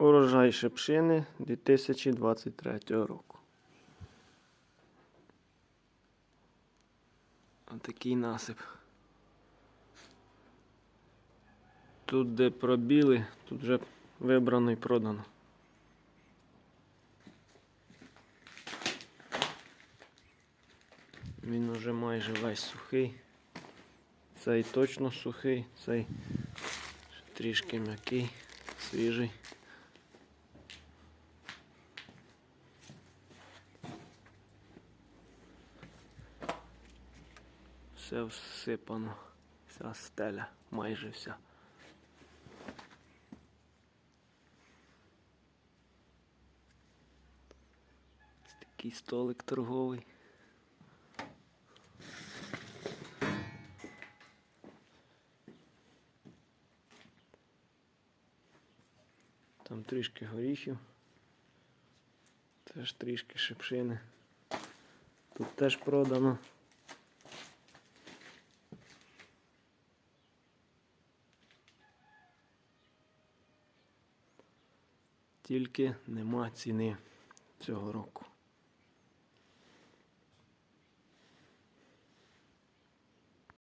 Урожай шипшини 2023 року. Отакий насип. Тут, де пробіли, тут вже вибрано і продано. Він уже майже весь сухий. Цей точно сухий, цей трішки м'який, свіжий. Все всипано, вся стеля, майже вся. Такий столик торговий. Там трішки горіхів. Теж трішки шипшини. Тут теж продано. Тільки нема ціни цього року.